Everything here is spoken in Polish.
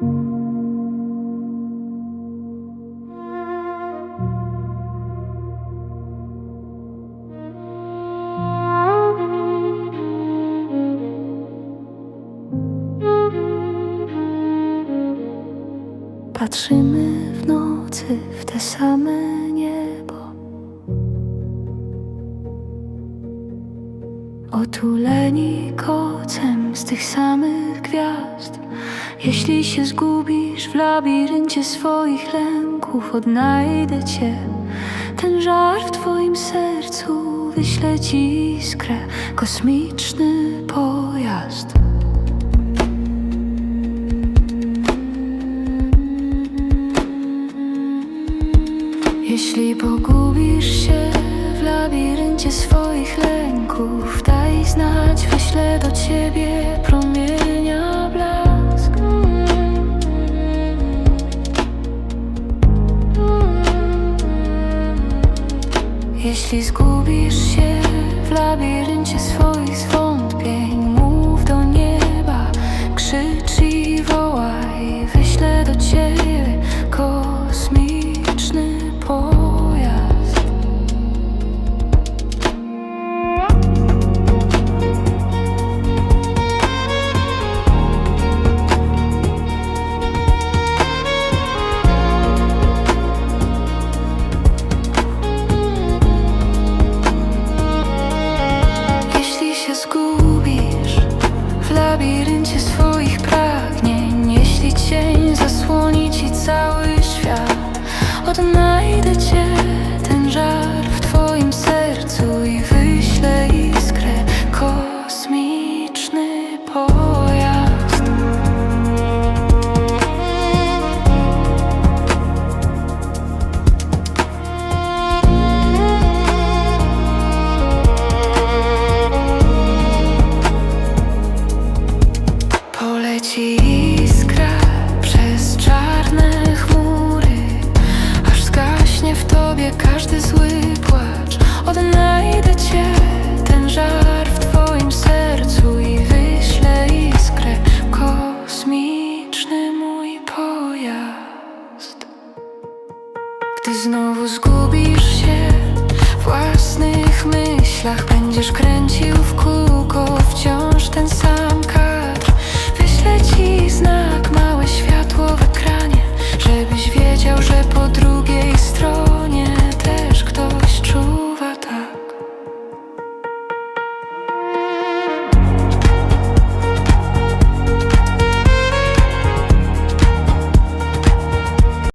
Patrzymy w nocy w te same Otuleni kocem z tych samych gwiazd. Jeśli się zgubisz w labiryncie swoich lęków, odnajdę cię. Ten żar w twoim sercu wyśle ci iskrę, kosmiczny pojazd. Jeśli pogubisz się w labiryncie swoich lęków, znać, wyślę do ciebie promienia blask. Jeśli zgubisz się w labiryncie swoich cały świat od nas. Ty znowu zgubisz się w własnych myślach Będziesz kręcił w kół